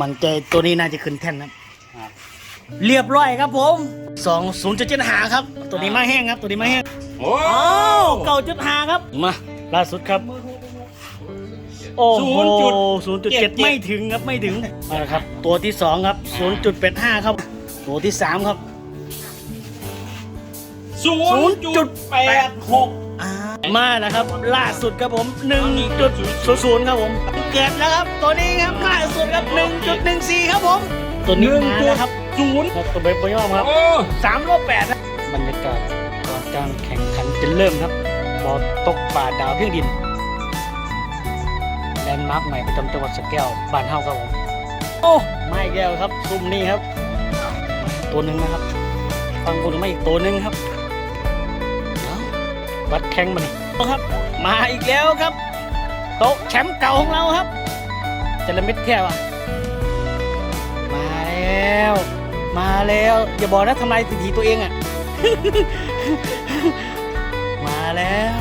มันใจตัวนี้น่าจะขึ้นแท่นครับ เรียบร้อยครับผมสองศูนย์จุดเจ็ดหาครับ ตัวนี้มาแห้งครับ ตัวนี้มาแห้งโอ้อ้าวเก่าจุดหาครับ มาล่าสุดครับ โอ้โหศูนย์จุดเจ็ดไม่ถึงครับไม่ถึงมาแล้วครับ ตัวที่สองครับศูนย์จุดแปดห้าครับ ตัวที่สามครับ ศูนย์จุดแปดหกอ่า มาแล้วครับ ล่าสุดครับผมหนึ่งจุดศูนย์ครับผม เกิดแล้วครับตัวนี้ครับล่าสุดครับหนึ่งจุดหนึ่งสี่ครับผมตัวนี้มาแล้วครับศูนย์ครับตัวเบย์ปยอมครับโอ้สามโลแปดครับบรรยากาศก่อนการแข่งขันจะเริ่มครับบอตกป่าดาวเพียงดินแลนด์มาร์คใหม่ประจำจังหวัดสระแก้วบ้านเฮาครับผมโอ้ไม่แก้วครับซุ่มนี้ครับ ตัวหนึ่งนะครับฟังคุณไม่อีกตัวหนึ่งครับเอา วัดแข่งมานี่ครับ มาอีกแล้วครับ โต๊ะแชมป์เก่าของเราครับจะละเม็ดแค่วะมาแล้ว มาแล้วอย่าบอกนะทำลายสถิติตัวเองอะ่ะ มาแล้ว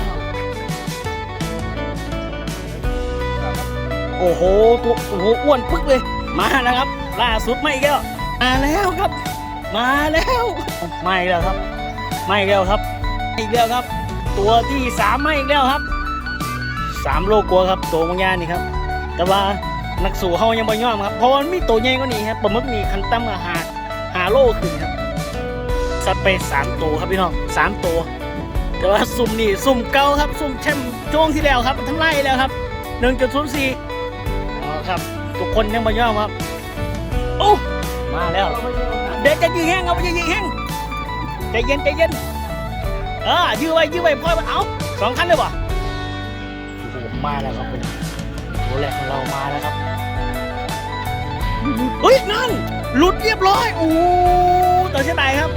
โอ้โหตัวโอ้โหอ้วนปึ๊กเลย มาแล้วครับ ล่าสุดไม่อีกแล้วมาแล้วครับ มาแล้วไม่อีกแล้วครับ ไม่อีกแล้วครับ อีกแล้วครับ ตัวที่สามไม่อีกแล้วครับสามโลกลัวครับ ตัวมังยานนี่ครับ แต่ว่านักสู้เขายังไม่ยอมครับเพราะว่ามันมีตัวใหญ่กว่านี้ครับปลาหมึกนี่คันตั้มหาหาโลขึ้นครับสัตว์ไปสามตัวครับพี่น้องสามตัวแต่ว่าซุ่มนี่ซุ่มเก่าครับซุ่มแชมป์ช่วงที่แล้วครับทำลายแล้วครับหนึ่งจุดศูนย์สี่อ๋อครับทุกคนยังไม่ยอมครับโอ้มาแล้วเด็กจะยิงแห้งเอาไปยิงแห้งใจเย็นใจเย็น เออยื้อไว้ยื้อไว้พ่อยมันเอาสองคันเลยบ่โอ้โหมาแล้วครับเป็นตัวแรกของเรามาแล้วครับเฮ้ยนั่น หลุดเรียบร้อยโอ้ต่อเช่นไหนครับ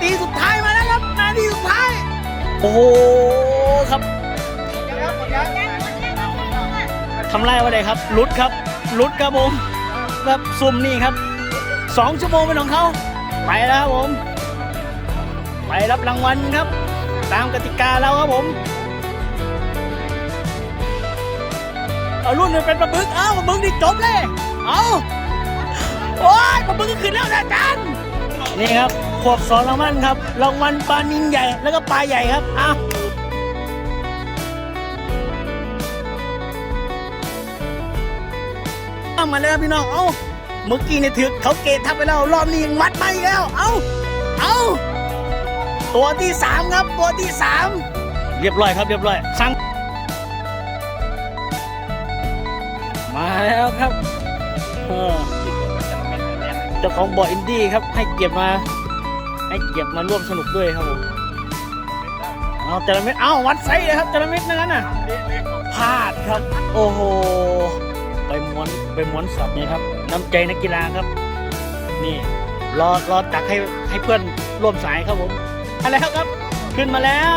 ตีสุดท้ายมาแล้วครับนาทีสุดท้าย โอ้โหครับทำไรวะเด็ครับลุดครับลุดครับผม แบบซุ่มนี่ครับสองชั่วโมงเป็นของเขาไปแล้วครับผม ไปรับรางวัลครับ ตามกติกาแล้วครับผมเอารุ่นหนึ่งเป็นปลาบึกเอ้าปลาบึกนี่จบเลย เอาโอ้ยปลาบึกก็ขึ้นแล้วนะจารย์นี่ครับขวบสองรางวัลครับรางวัลปลานินใหญ่แล้วก็ปลาใหญ่ครับอะเอา มาเลยครับพี่น้อง เอาเมื่อกี้เนี่ยถือเขาเกตทับไปแล้ว รอบนี้ยังวัดไปอีกแล้ว เอาเอาตัวที่สามครับ ตัวที่สามเรียบร้อยครับ เรียบร้อยสั่งมาแล้วครับเออเจ้าของบ่ออินดี้ครับ ให้เกียรติมา ให้เกียรติมาร่วมสนุกด้วยครับผมเอาจระเม็ดเอาวัดไซส์เลยครับจระเม็ดนั้นน่ะพลาดครับ โอ้โหไปม้วน ไปม้วนสับนี่ครับ น้ำใจนักกีฬาครับ นี่รอรอตักให้ให้เพื่อนร่วมสายครับผมมาแล้วครับ ขึ้นมาแล้ว